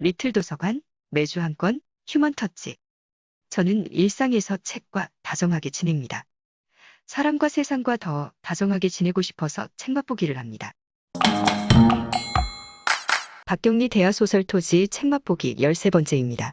리틀 도서관, 매주 한 권, 휴먼 터치. 저는 일상에서 책과 다정하게 지냅니다. 사람과 세상과 더 다정하게 지내고 싶어서 책 맛보기를 합니다. 박경리 대하소설 토지 책 맛보기 13번째입니다.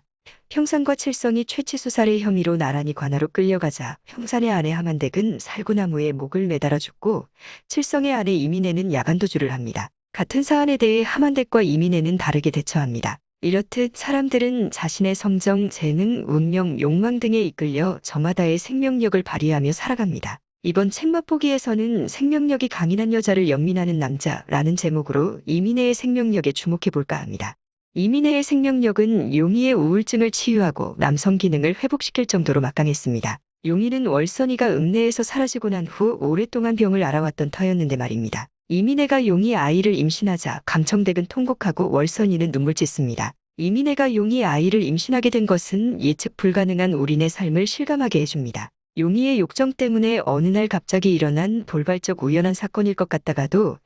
평산과 칠성이 최치수살의 혐의로 나란히 관하로 끌려가자 평산의 아내 함한댁은 살구나무에 목을 매달아 죽고 칠성의 아내 이민혜는 야간도주를 합니다. 같은 사안에 대해 함한댁과 이민혜는 다르게 대처합니다. 이렇듯 사람들은 자신의 성정, 재능, 운명, 욕망 등에 이끌려 저마다의 생명력을 발휘하며 살아갑니다. 이번 책 맛보기에서는 생명력이 강인한 여자를 연민하는 남자라는 제목으로 이민혜의 생명력에 주목해 볼까 합니다. 이민혜의 생명력은 용의의 우울증을 치유하고 남성 기능을 회복시킬 정도로 막강했습니다. 용의는 월선이가 읍내에서 사라지고 난 후 오랫동안 병을 앓아왔던 터였는데 말입니다. 이민혜가 용의 아이를 임신하자 강청댁은 통곡하고 월선이는 눈물 찢습니다. 이민혜가 용의 아이를 임신하게 된 것은 예측 불가능한 올인의 삶을 실감하게 해줍니다. 용의의 욕정 때문에 어느 날 갑자기 일어난 돌발적 우연한 사건일 것 같다가도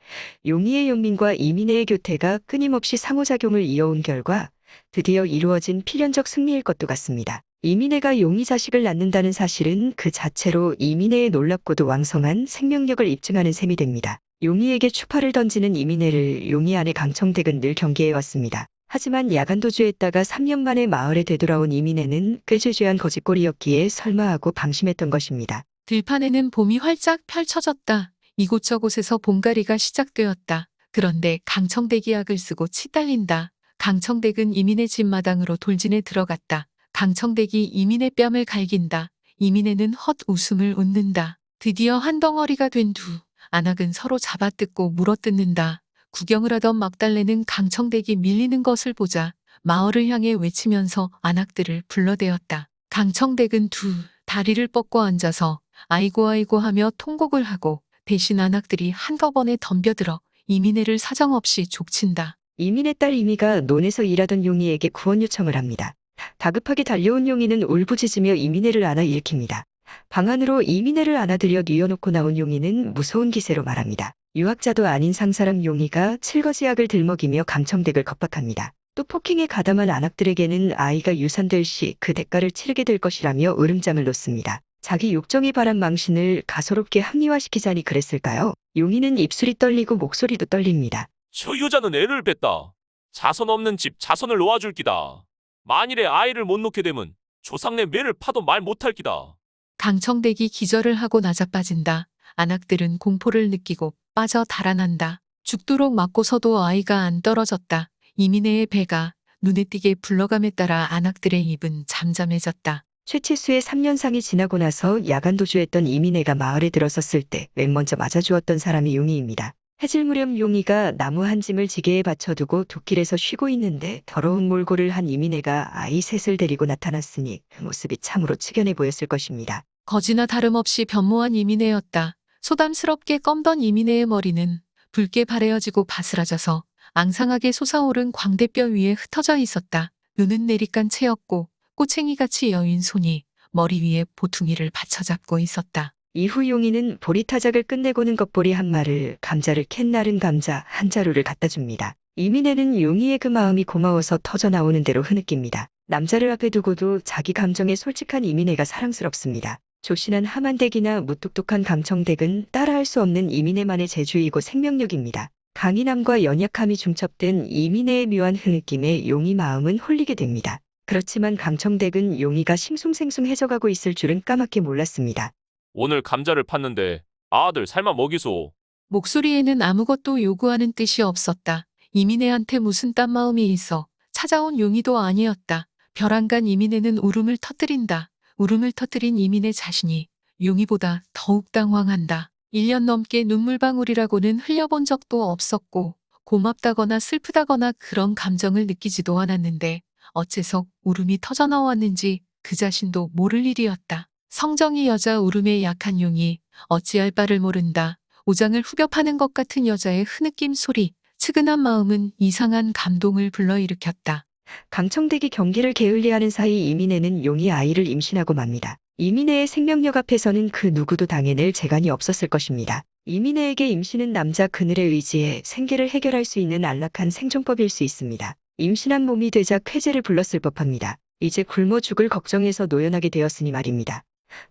용의의 용민과 이민혜의 교태가 끊임없이 상호작용을 이어온 결과 드디어 이루어진 필연적 승리일 것도 같습니다. 이민혜가 용의 자식을 낳는다는 사실은 그 자체로 이민혜의 놀랍고도 왕성한 생명력을 입증하는 셈이 됩니다. 용의에게 추파를 던지는 이민혜를 용의 아내 강청택은 늘 경계해왔습니다. 하지만 야간 도주했다가 3년 만에 마을에 되돌아온 이민혜는 꾀죄죄한 거짓골이었기에 설마 하고 방심했던 것입니다. 들판에는 봄이 활짝 펼쳐졌다. 이곳저곳에서 봄가리가 시작되었다. 그런데 강청댁이 약을 쓰고 치달린다. 강청댁은 이민의 집마당으로 돌진해 들어갔다. 강청댁이 이민의 뺨을 갈긴다. 이민혜는 헛 웃음을 웃는다. 드디어 한 덩어리가 된 두. 안악은 서로 잡아뜯고 물어뜯는다. 구경을 하던 막달래는 강청댁이 밀리는 것을 보자 마을을 향해 외치면서 안악들을 불러대었다. 강청댁은 두 다리를 뻗고 앉아서 아이고 아이고 하며 통곡을 하고 대신 안악들이 한꺼번에 덤벼들어 이민혜를 사정없이 족친다. 이민의 딸 이미가 논에서 일하던 용의에게 구원 요청을 합니다. 다급하게 달려온 용의는 울부짖으며 이민혜를 안아 일으킵니다. 방 안으로 이민혜를 안아들여 뉘어놓고 나온 용의는 무서운 기세로 말합니다. 유학자도 아닌 상사람 용의가 칠거지약을 들먹이며 강청댁을 겁박합니다. 또 폭행에 가담한 안악들에게는 아이가 유산될 시 그 대가를 치르게 될 것이라며 으름장을 놓습니다. 자기 욕정이 바란 망신을 가소롭게 합리화시키자니 그랬을까요? 용의는 입술이 떨리고 목소리도 떨립니다. 저 여자는 애를 뺐다. 자손 없는 집 자손을 놓아줄 기다. 만일에 아이를 못 놓게 되면 조상네 매를 파도 말 못할 기다. 강청댁이 기절을 하고 나자빠진다. 안악들은 공포를 느끼고 빠져 달아난다. 죽도록 맞고서도 아이가 안 떨어졌다. 이민혜의 배가 눈에 띄게 불러감에 따라 안악들의 입은 잠잠해졌다. 최치수의 3년상이 지나고 나서 야간 도주했던 이민혜가 마을에 들어섰을 때 맨 먼저 맞아주었던 사람이 용의입니다. 해질 무렵 용의가 나무 한 짐을 지게에 받쳐두고 돗길에서 쉬고 있는데 더러운 몰골을 한 이민혜가 아이 셋을 데리고 나타났으니 그 모습이 참으로 측연해 보였을 것입니다. 거지나 다름없이 변모한 이민혜였다. 소담스럽게 껌던 이민혜의 머리는 붉게 바래어지고 바스라져서 앙상하게 솟아오른 광대뼈 위에 흩어져 있었다. 눈은 내리깐 채였고 꼬챙이같이 여인 손이 머리 위에 보퉁이를 받쳐잡고 있었다. 이후 용의는 보리타작을 끝내고는 겉보리 한 마를 감자를 캔 나른 감자 한 자루를 갖다 줍니다. 이민혜는 용의의 그 마음이 고마워서 터져 나오는 대로 흐느낍니다. 남자를 앞에 두고도 자기 감정에 솔직한 이민혜가 사랑스럽습니다. 조신한 함한댁이나 무뚝뚝한 강청댁은 따라할 수 없는 이민혜만의 재주이고 생명력입니다. 강인함과 연약함이 중첩된 이민혜의 묘한 흐느낌에 용의 마음은 홀리게 됩니다. 그렇지만 강청댁은 용의가 싱숭생숭해져가고 있을 줄은 까맣게 몰랐습니다. 오늘 감자를 팠는데 아들 삶아 먹이소. 목소리에는 아무것도 요구하는 뜻이 없었다. 이민혜한테 무슨 딴 마음이 있어 찾아온 용의도 아니었다. 벼랑간 이민혜는 울음을 터뜨린다. 울음을 터뜨린 이민혜 자신이 용의보다 더욱 당황한다. 1년 넘게 눈물방울이라고는 흘려본 적도 없었고 고맙다거나 슬프다거나 그런 감정을 느끼지도 않았는데 어째서 울음이 터져 나왔는지 그 자신도 모를 일이었다. 성정이 여자 울음에 약한 용이 어찌할 바를 모른다. 오장을 후벼 파는 것 같은 여자의 흐느낌 소리, 측은한 마음은 이상한 감동을 불러일으켰다. 강청댁이 경기를 게을리하는 사이 이민혜는 용이 아이를 임신하고 맙니다. 이민혜의 생명력 앞에서는 그 누구도 당해낼 재간이 없었을 것입니다. 이민혜에게 임신은 남자 그늘의 의지에 생계를 해결할 수 있는 안락한 생존법일 수 있습니다. 임신한 몸이 되자 쾌재를 불렀을 법합니다. 이제 굶어 죽을 걱정에서 노연하게 되었으니 말입니다.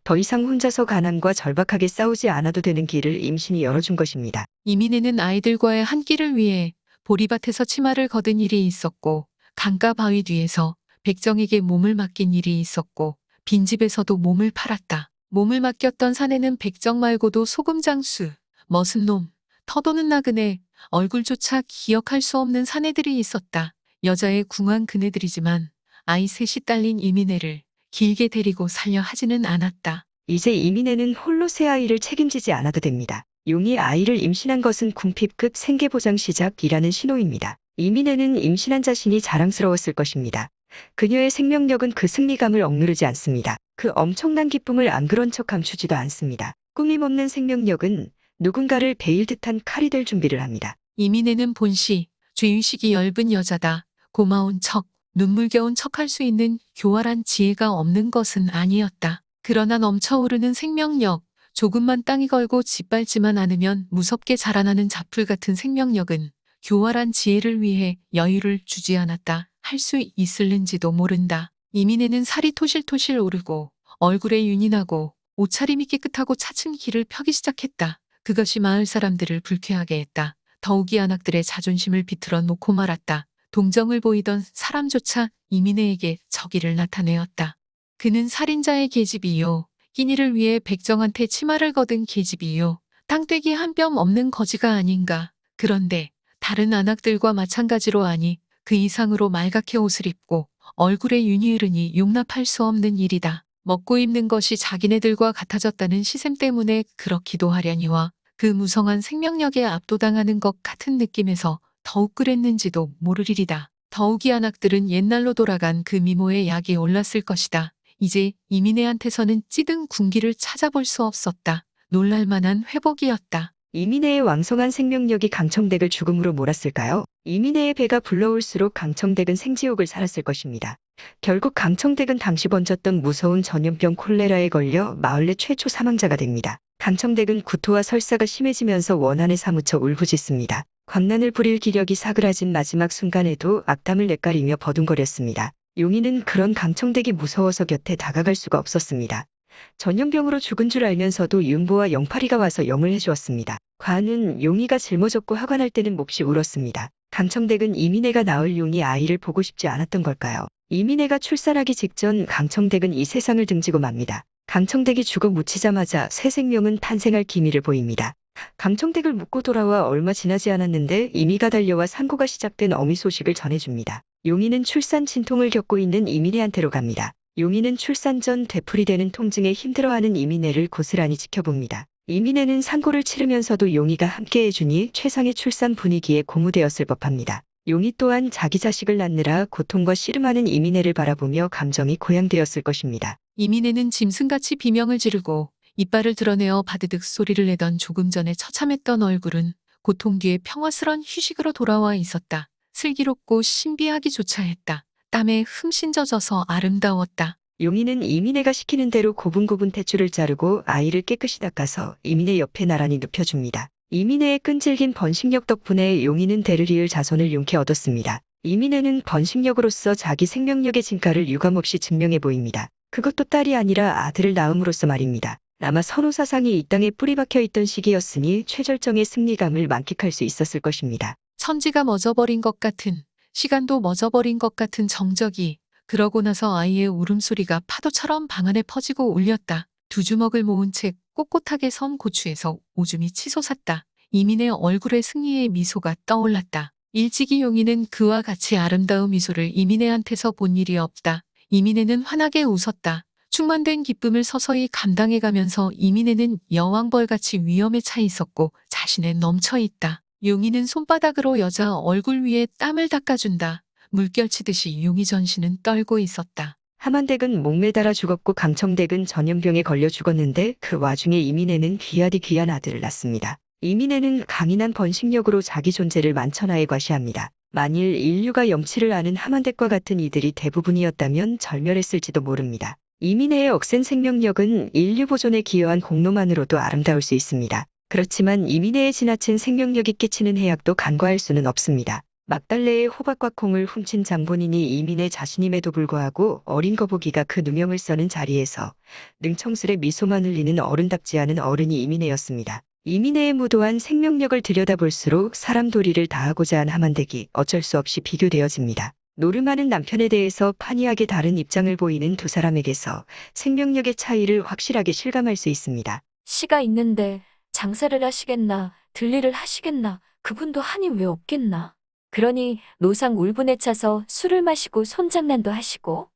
더 이상 혼자서 가난과 절박하게 싸우지 않아도 되는 길을 임신이 열어준 것입니다. 이민혜는 아이들과의 한 끼를 위해 보리밭에서 치마를 거둔 일이 있었고 강가 바위 뒤에서 백정에게 몸을 맡긴 일이 있었고 빈집에서도 몸을 팔았다. 몸을 맡겼던 사내는 백정 말고도 소금장수, 머슴 놈, 터도는 나그네, 얼굴조차 기억할 수 없는 사내들이 있었다. 여자의 궁한 그네들이지만 아이 셋이 딸린 이민혜를 길게 데리고 살려 하지는 않았다. 이제 이민혜는 홀로 새 아이를 책임지지 않아도 됩니다. 용이 아이를 임신한 것은 궁핍급 생계보장 시작이라는 신호입니다. 이민혜는 임신한 자신이 자랑스러웠을 것입니다. 그녀의 생명력은 그 승리감을 억누르지 않습니다. 그 엄청난 기쁨을 안 그런 척 감추지도 않습니다. 꾸밈없는 생명력은 누군가를 베일 듯한 칼이 될 준비를 합니다. 이민혜는 본시, 죄의식이 엷은 여자다. 고마운 척, 눈물겨운 척할 수 있는 교활한 지혜가 없는 것은 아니었다. 그러나 넘쳐오르는 생명력, 조금만 땅이 걸고 짓밟지만 않으면 무섭게 자라나는 잡풀 같은 생명력은 교활한 지혜를 위해 여유를 주지 않았다. 할 수 있을는지도 모른다. 이민혜는 살이 토실토실 오르고 얼굴에 윤이 나고 옷차림이 깨끗하고 차츰 길을 펴기 시작했다. 그것이 마을 사람들을 불쾌하게 했다. 더욱이 안악들의 자존심을 비틀어 놓고 말았다. 동정을 보이던 사람조차 이민혜에게 적의를 나타내었다. 그는 살인자의 계집이요. 끼니를 위해 백정한테 치마를 거둔 계집이요. 땅떼기 한 뼘 없는 거지가 아닌가. 그런데 다른 안악들과 마찬가지로 아니 그 이상으로 말갛게 옷을 입고 얼굴에 윤이 흐르니 용납할 수 없는 일이다. 먹고 입는 것이 자기네들과 같아졌다는 시샘 때문에 그렇기도 하려니와 그 무성한 생명력에 압도당하는 것 같은 느낌에서 더욱 그랬는지도 모르리리다. 더욱이 안악들은 옛날로 돌아간 그 미모의 약이 올랐을 것이다. 이제 이민혜한테서는 찌든 군기를 찾아볼 수 없었다. 놀랄만한 회복이었다. 이민혜의 왕성한 생명력이 강청댁을 죽음으로 몰았을까요? 이민혜의 배가 불러올수록 강청댁은 생지옥을 살았을 것입니다. 결국 강청댁은 당시 번졌던 무서운 전염병 콜레라에 걸려 마을 내 최초 사망자가 됩니다. 강청댁은 구토와 설사가 심해지면서 원한에 사무쳐 울부짖습니다. 광난을 부릴 기력이 사그라진 마지막 순간에도 악담을 내까리며 버둥거렸습니다. 용인은 그런 강청댁이 무서워서 곁에 다가갈 수가 없었습니다. 전염병으로 죽은 줄 알면서도 윤보와 영파리가 와서 영을 해주었습니다. 과는 용이가 짊어졌고 화가 날 때는 몹시 울었습니다. 강청댁은 이민혜가 낳을 용이 아이를 보고 싶지 않았던 걸까요? 이민혜가 출산하기 직전 강청댁은 이 세상을 등지고 맙니다. 강청댁이 죽어 묻히자마자 새 생명은 탄생할 기미를 보입니다. 강청댁을 묻고 돌아와 얼마 지나지 않았는데 이미가 달려와 산고가 시작된 어미 소식을 전해줍니다. 용이는 출산 진통을 겪고 있는 이민혜한테로 갑니다. 용이는 출산 전 되풀이 되는 통증에 힘들어하는 이민혜를 고스란히 지켜봅니다. 이민혜는 산고를 치르면서도 용이가 함께해주니 최상의 출산 분위기에 고무되었을 법합니다. 용이 또한 자기 자식을 낳느라 고통과 씨름하는 이민혜를 바라보며 감정이 고양되었을 것입니다. 이민혜는 짐승같이 비명을 지르고 이빨을 드러내어 바드득 소리를 내던 조금 전에 처참했던 얼굴은 고통 뒤에 평화스런 휴식으로 돌아와 있었다. 슬기롭고 신비하기조차 했다. 땀에 흥신 젖어서 아름다웠다. 용이는 이민혜가 시키는 대로 고분고분 탯줄을 자르고 아이를 깨끗이 닦아서 이민혜 옆에 나란히 눕혀줍니다. 이민혜의 끈질긴 번식력 덕분에 용이는 대를 이을 자손을 용케 얻었습니다. 이민혜는 번식력으로서 자기 생명력의 진가를 유감없이 증명해 보입니다. 그것도 딸이 아니라 아들을 낳음으로써 말입니다. 아마 선호 사상이 이 땅에 뿌리 박혀 있던 시기였으니 최절정의 승리감을 만끽할 수 있었을 것입니다. 천지가 멎어버린 것 같은, 시간도 멎어버린 것 같은 정적이 그러고 나서 아이의 울음소리가 파도처럼 방 안에 퍼지고 울렸다. 두 주먹을 모은 채 꼿꼿하게 선 고추에서 오줌이 치솟았다. 이민의 얼굴에 승리의 미소가 떠올랐다. 일찍이 용이는 그와 같이 아름다운 미소를 이민혜한테서 본 일이 없다. 이민혜는 환하게 웃었다. 충만된 기쁨을 서서히 감당해가면서 이민혜는 여왕벌같이 위험에 차 있었고 자신에 넘쳐 있다. 용이는 손바닥으로 여자 얼굴 위에 땀을 닦아준다. 물결치듯이 용이 전신은 떨고 있었다. 함한댁은 목매달아 죽었고 강청댁은 전염병에 걸려 죽었는데 그 와중에 이민혜는 귀하디 귀한 아들을 낳습니다. 이민혜는 강인한 번식력으로 자기 존재를 만천하에 과시합니다. 만일 인류가 염치를 아는 함한댁과 같은 이들이 대부분이었다면 절멸했을지도 모릅니다. 이민혜의 억센 생명력은 인류 보존에 기여한 공로만으로도 아름다울 수 있습니다. 그렇지만 이민혜의 지나친 생명력이 끼치는 해악도 간과할 수는 없습니다. 막달래의 호박과 콩을 훔친 장본인이 이민의 자신임에도 불구하고 어린 거북이가 그 누명을 써는 자리에서 능청스레 미소만 흘리는 어른답지 않은 어른이 이민혜였습니다. 이민혜의 무도한 생명력을 들여다볼수록 사람 도리를 다하고자 한 함한댁이 어쩔 수 없이 비교되어집니다. 노름하는 남편에 대해서 판이하게 다른 입장을 보이는 두 사람에게서 생명력의 차이를 확실하게 실감할 수 있습니다. 씨가 있는데 장사를 하시겠나, 들리를 하시겠나, 그분도 한이 왜 없겠나. 그러니 노상 울분에 차서 술을 마시고 손장난도 하시고.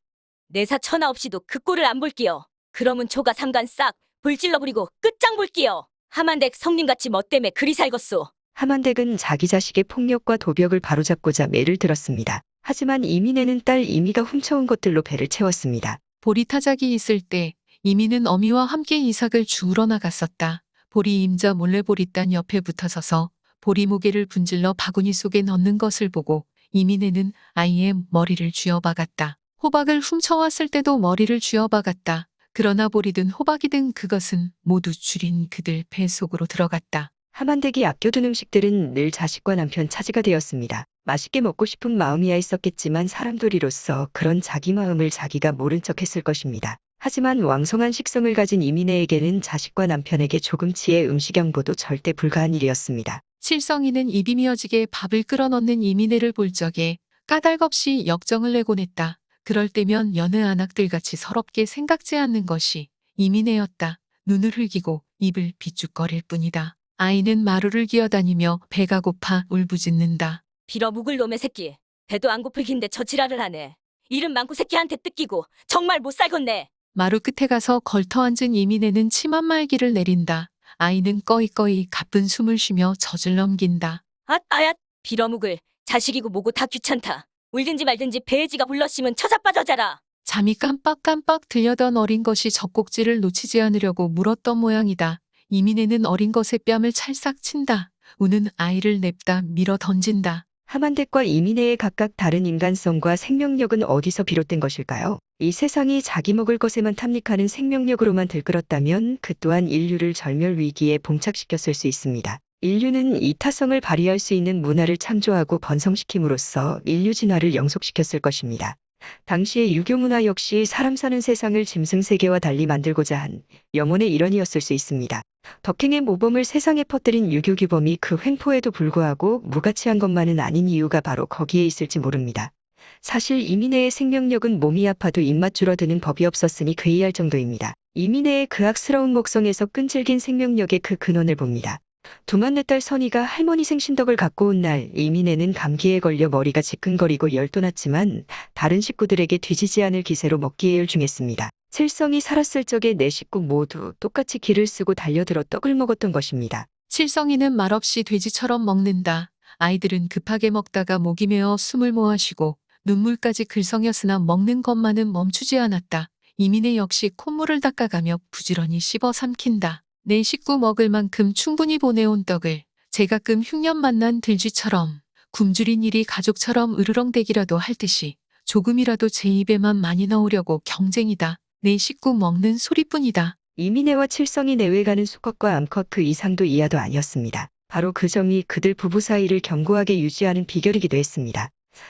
내사 천하 없이도 그 꼴을 안 볼게요. 그러면 조가 삼간 싹 불질러 부리고 끝장 볼게요. 하만댁 성님같이 멋때문에 그리 살겄소. 함한댁은 자기 자식의 폭력과 도벽을 바로잡고자 매를 들었습니다. 하지만 이민혜는 딸 이미가 훔쳐온 것들로 배를 채웠습니다. 보리 타작이 있을 때 이민은 어미와 함께 이삭을 주우러 나갔었다. 보리 임자 몰래 보리단 옆에 붙어서서 보리 무게를 분질러 바구니 속에 넣는 것을 보고 이민혜는 아이의 머리를 쥐어박았다. 호박을 훔쳐왔을 때도 머리를 쥐어박았다. 그러나 보리든 호박이든 그것은 모두 줄인 그들 배 속으로 들어갔다. 함한댁이 아껴둔 음식들은 늘 자식과 남편 차지가 되었습니다. 맛있게 먹고 싶은 마음이야 있었겠지만 사람돌이로서 그런 자기 마음을 자기가 모른 척 했을 것입니다. 하지만 왕성한 식성을 가진 이민혜에게는 자식과 남편에게 조금치의 음식 양보도 절대 불가한 일이었습니다. 칠성이는 입이 미어지게 밥을 끓여넣는 이민혜를 볼 적에 까닭없이 역정을 내곤 했다. 그럴 때면 여느 안악들같이 서럽게 생각지 않는 것이 이민혜였다. 눈을 흘기고 입을 비죽거릴 뿐이다. 아이는 마루를 기어다니며 배가 고파 울부짖는다. 빌어 묵을 놈의 새끼. 배도 안 고플 긴데 저 지랄을 하네. 이름 많고 새끼한테 뜯기고 정말 못 살겄네. 마루 끝에 가서 걸터 앉은 이민혜는 침 한 말기를 내린다. 아이는 꺼이꺼이 가쁜 숨을 쉬며 젖을 넘긴다. 아, 아야, 빌어 묵을. 자식이고 뭐고 다 귀찮다. 울든지 말든지 배지가 불렀으면 처자빠져 자라. 잠이 깜빡깜빡 들려던 어린 것이 젖꼭지를 놓치지 않으려고 물었던 모양이다. 이민혜는 어린 것의 뺨을 찰싹 친다. 우는 아이를 냅다 밀어 던진다. 함한댁과 이민혜의 각각 다른 인간성과 생명력은 어디서 비롯된 것일까요? 이 세상이 자기 먹을 것에만 탐닉하는 생명력으로만 들끓었다면 그 또한 인류를 절멸 위기에 봉착시켰을 수 있습니다. 인류는 이타성을 발휘할 수 있는 문화를 창조하고 번성시킴으로써 인류 진화를 영속시켰을 것입니다. 당시의 유교 문화 역시 사람 사는 세상을 짐승 세계와 달리 만들고자 한 영혼의 일원이었을 수 있습니다. 덕행의 모범을 세상에 퍼뜨린 유교 규범이 그 횡포에도 불구하고 무가치한 것만은 아닌 이유가 바로 거기에 있을지 모릅니다. 사실 이민혜의 생명력은 몸이 아파도 입맛 줄어드는 법이 없었으니 괴이할 정도입니다. 이민혜의 그 악스러운 목성에서 끈질긴 생명력의 그 근원을 봅니다. 두만네 딸 선이가 할머니 생신덕을 갖고 온 날 이민혜는 감기에 걸려 머리가 지끈거리고 열도 났지만 다른 식구들에게 뒤지지 않을 기세로 먹기에 열중했습니다. 칠성이 살았을 적에 네 식구 모두 똑같이 기를 쓰고 달려들어 떡을 먹었던 것입니다. 칠성이는 말없이 돼지처럼 먹는다. 아이들은 급하게 먹다가 목이 메어 숨을 모아 쉬고 눈물까지 글썽였으나 먹는 것만은 멈추지 않았다. 이민혜 역시 콧물을 닦아가며 부지런히 씹어 삼킨다. 내 식구 먹을 만큼 충분히 보내온 떡을 제가끔 흉년 만난 들쥐처럼 굶주린 일이 가족처럼 으르렁대기라도 할 듯이 조금이라도 제 입에만 많이 넣으려고 경쟁이다. 내 식구 먹는 소리뿐이다. 이민혜와 칠성이 내외가는 수컷과 암컷 그 이상도 이하도 아니었습니다. 바로 그 점이 그들 부부 사이를 견고하게 유지하는 비결이기도 했습니다.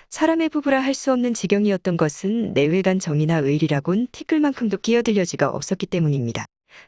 사람의 부부라 할 수 없는 지경이었던 것은 내외간 정이나 의리라곤 티끌만큼도 끼어들려지가 없었기 때문입니다.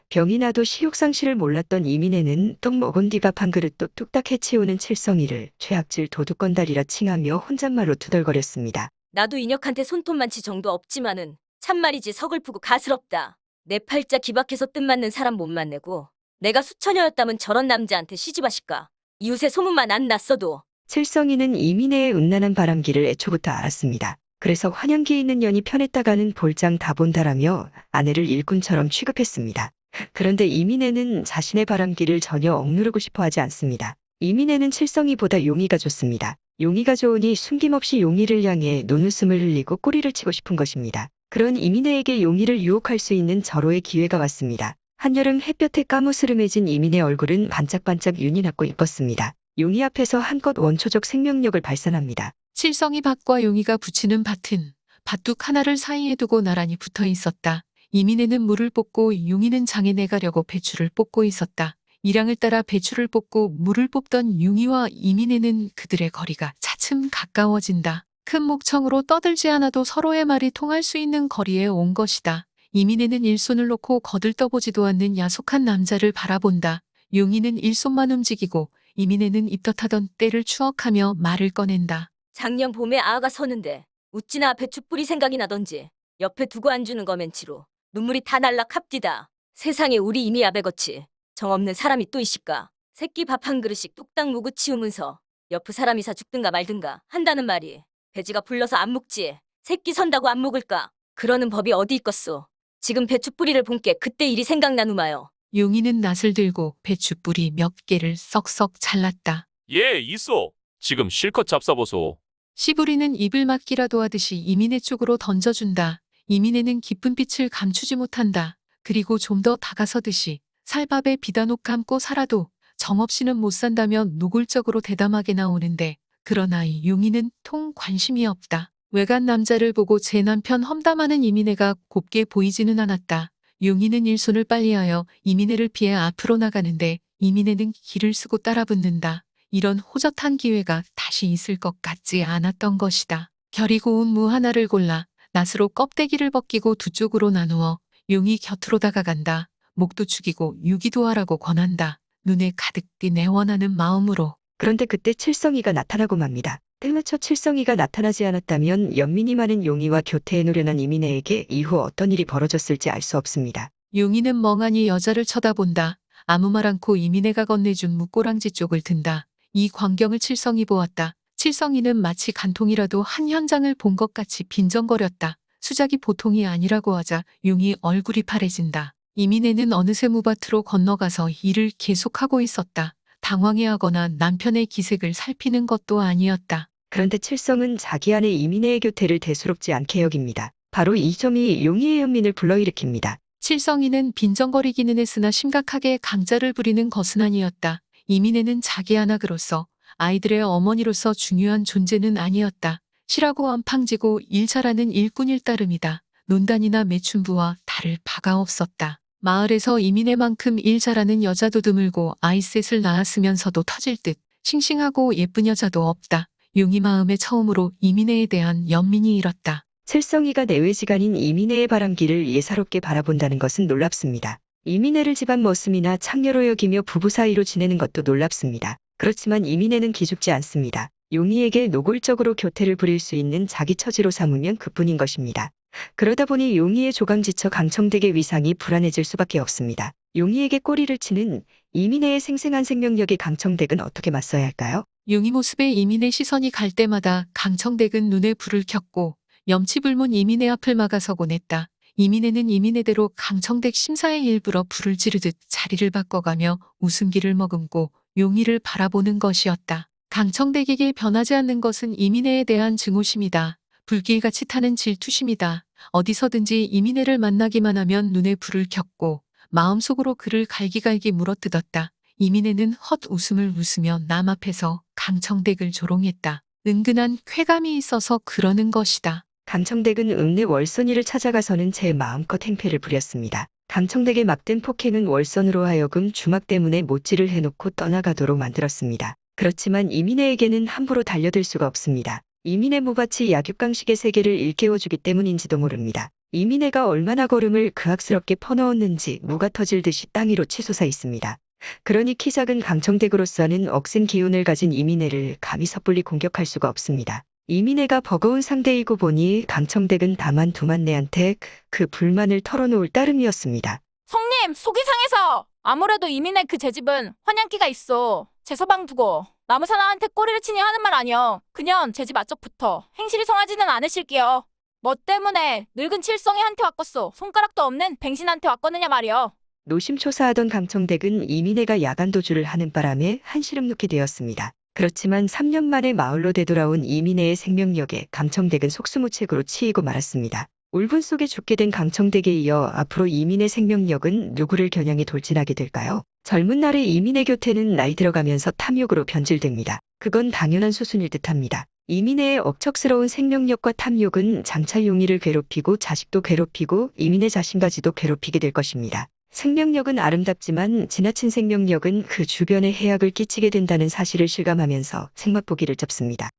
병이 나도 시욕상실을 몰랐던 이민혜는 떡 먹은 뒤밥 한 그릇도 뚝딱 해치우는 칠성이를 죄악질 도둑건달이라 칭하며 혼잣말로 투덜거렸습니다. 나도 인혁한테 손톱 만치 정도 없지만은 참말이지 서글프고 가스럽다. 내 팔자 기박해서 뜻맞는 사람 못 만내고 내가 수처녀였다면 저런 남자한테 시집하실까. 이웃에 소문만 안 났어도 칠성이는 이민혜의 음란한 바람기를 애초부터 알았습니다. 그래서 환영기 있는 년이 편했다가는 볼장 다 본다라며 아내를 일꾼처럼 취급했습니다. 그런데 이민혜는 자신의 바람기를 전혀 억누르고 싶어 하지 않습니다. 이민혜는 칠성이보다 용의가 좋습니다. 용의가 좋으니 숨김없이 용의를 향해 눈웃음을 흘리고 꼬리를 치고 싶은 것입니다. 그런 이민혜에게 용의를 유혹할 수 있는 절호의 기회가 왔습니다. 한여름 햇볕에 까무스름해진 이민의 얼굴은 반짝반짝 윤이 났고 이뻤습니다. 용의 앞에서 한껏 원초적 생명력을 발산합니다. 칠성이 밭과 용이가 붙이는 밭은 밭둑 하나를 사이에 두고 나란히 붙어 있었다. 이민혜는 물을 뽑고 용이는 장에 내가려고 배추를 뽑고 있었다. 일양을 따라 배추를 뽑고 물을 뽑던 용이와 이민혜는 그들의 거리가 차츰 가까워진다. 큰 목청으로 떠들지 않아도 서로의 말이 통할 수 있는 거리에 온 것이다. 이민혜는 일손을 놓고 거들떠보지도 않는 야속한 남자를 바라본다. 용희는 일손만 움직이고 이민혜는 입덧하던 때를 추억하며 말을 꺼낸다. 작년 봄에 아아가 서는데 웃지나 앞에 촛불이 생각이 나던지 옆에 두고 앉주는 거면치로 눈물이 다 날라 캅디다. 세상에 우리 이미 아베거치 정 없는 사람이 또 있을까. 새끼 밥 한 그릇씩 뚝딱 무고 치우면서 옆 사람이 사 죽든가 말든가 한다는 말이 배지가 불러서 안 묵지. 새끼 선다고 안 묵을까. 그러는 법이 어디 있겠소. 지금 배추뿌리를 본 게 그때 일이 생각나누마요. 용희는 낫을 들고 배추뿌리 몇 개를 썩썩 잘랐다. 예, 있어. 지금 실컷 잡숴보소. 시부리는 입을 막기라도 하듯이 이민혜 쪽으로 던져준다. 이민혜는 깊은 빛을 감추지 못한다. 그리고 좀 더 다가서듯이 살밥에 비단옥 감고 살아도 정없이는 못 산다면 노골적으로 대담하게 나오는데 그러나 이 용희는 통 관심이 없다. 외간 남자를 보고 제 남편 험담하는 이민혜가 곱게 보이지는 않았다. 용희는 일손을 빨리하여 이민혜를 피해 앞으로 나가는데 이민혜는 길을 쓰고 따라붙는다. 이런 호젓한 기회가 다시 있을 것 같지 않았던 것이다. 결이 고운 무 하나를 골라 낫으로 껍데기를 벗기고 두 쪽으로 나누어 용이 곁으로 다가간다. 목도 축이고 유기도 하라고 권한다. 눈에 가득 띈 애원하는 마음으로 그런데 그때 칠성이가 나타나고 맙니다. 때마쳐 칠성이가 나타나지 않았다면 연민이 많은 용이와 교태에 노련한 이민혜에게 이후 어떤 일이 벌어졌을지 알 수 없습니다. 용이는 멍하니 여자를 쳐다본다. 아무 말 않고 이민혜가 건네준 무꼬랑지 쪽을 든다. 이 광경을 칠성이 보았다. 칠성이는 마치 간통이라도 한 현장을 본 것 같이 빈정거렸다. 수작이 보통이 아니라고 하자 용이 얼굴이 파래진다. 이민혜는 어느새 무밭으로 건너가서 일을 계속하고 있었다. 당황해하거나 남편의 기색을 살피는 것도 아니었다. 그런데 칠성은 자기 아내 이민혜의 교태를 대수롭지 않게 여깁니다. 바로 이 점이 용의의 연민을 불러일으킵니다. 칠성이는 빈정거리기는 했으나 심각하게 강자를 부리는 것은 아니었다. 이민혜는 자기 아낙으로서 아이들의 어머니로서 중요한 존재는 아니었다. 실하고 안팡지고 일 잘하는 일꾼일 따름이다. 논단이나 매춘부와 다를 바가 없었다. 마을에서 이민혜만큼 일 잘하는 여자도 드물고 아이셋을 낳았으면서도 터질 듯 싱싱하고 예쁜 여자도 없다. 용이 마음에 처음으로 이민혜에 대한 연민이 일었다. 칠성이가 내외지간인 이민혜의 바람기를 예사롭게 바라본다는 것은 놀랍습니다. 이민혜를 집안 머슴이나 창녀로 여기며 부부 사이로 지내는 것도 놀랍습니다. 그렇지만 이민혜는 기죽지 않습니다. 용희에게 노골적으로 교태를 부릴 수 있는 자기 처지로 삼으면 그뿐인 것입니다. 그러다 보니 용희의 조강지처 강청택의 위상이 불안해질 수밖에 없습니다. 용희에게 꼬리를 치는 이민혜의 생생한 생명력의 강청택은 어떻게 맞서야 할까요? 용이 모습에 이민의 시선이 갈 때마다 강청댁은 눈에 불을 켰고 염치불문 이민의 앞을 막아서곤 했다. 이민혜는 이민혜대로 강청댁 심사의 일부러 불을 지르듯 자리를 바꿔가며 웃음기를 머금고 용의를 바라보는 것이었다. 강청댁에게 변하지 않는 것은 이민혜에 대한 증오심이다. 불길같이 타는 질투심이다. 어디서든지 이민혜를 만나기만 하면 눈에 불을 켰고 마음속으로 그를 갈기갈기 물어뜯었다. 이민혜는 헛 웃음을 웃으며 남 앞에서 강청댁을 조롱했다. 은근한 쾌감이 있어서 그러는 것이다. 강청댁은 읍내 월선이를 찾아가서는 제 마음껏 행패를 부렸습니다. 강청댁의 막된 폭행은 월선으로 하여금 주막 때문에 못질을 해놓고 떠나가도록 만들었습니다. 그렇지만 이민혜에게는 함부로 달려들 수가 없습니다. 이민혜 무밭이 약육강식의 세계를 일깨워주기 때문인지도 모릅니다. 이민혜가 얼마나 걸음을 그악스럽게 퍼넣었는지 무가 터질 듯이 땅 위로 치솟아 있습니다. 그러니 키 작은 강청댁으로서는 억센 기운을 가진 이민혜를 감히 섣불리 공격할 수가 없습니다. 이민혜가 버거운 상대이고 보니 강청댁은 다만 두만네한테 그 불만을 털어놓을 따름이었습니다. 성님, 속이 상해서 아무래도 이민의 그 제집은 환양기가 있어. 제 서방 두고 나무 사나한테 꼬리를 치니 하는 말 아니여. 그년 제 집 앞쪽부터 행실이 성하지는 않으실게요. 뭐 때문에 늙은 칠성이 한테 왔겠소. 손가락도 없는 뱅신한테 왔거느냐 말이여. 노심초사하던 강청댁은 이민혜가 야간 도주를 하는 바람에 한시름 놓게 되었습니다. 그렇지만 3년 만에 마을로 되돌아온 이민혜의 생명력에 강청댁은 속수무책으로 치이고 말았습니다. 울분 속에 죽게 된 강청댁에 이어 앞으로 이민의 생명력은 누구를 겨냥해 돌진하게 될까요? 젊은 날의 이민의 교태는 나이 들어가면서 탐욕으로 변질됩니다. 그건 당연한 수순일 듯합니다. 이민의 억척스러운 생명력과 탐욕은 장차 용의를 괴롭히고 자식도 괴롭히고 이민의 자신까지도 괴롭히게 될 것입니다. 생명력은 아름답지만 지나친 생명력은 그 주변에 해악을 끼치게 된다는 사실을 실감하면서 생맛보기를 접습니다.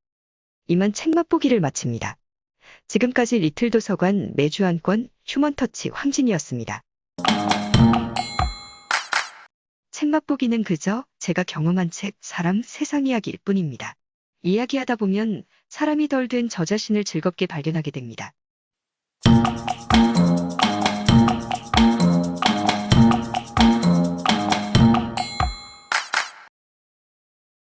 이만 책 맛보기를 마칩니다. 지금까지 리틀 도서관 매주 한 권 휴먼터치 황진이었습니다. 책 맛보기는 그저 제가 경험한 책, 사람, 세상 이야기일 뿐입니다. 이야기하다 보면 사람이 덜 된 저 자신을 즐겁게 발견하게 됩니다.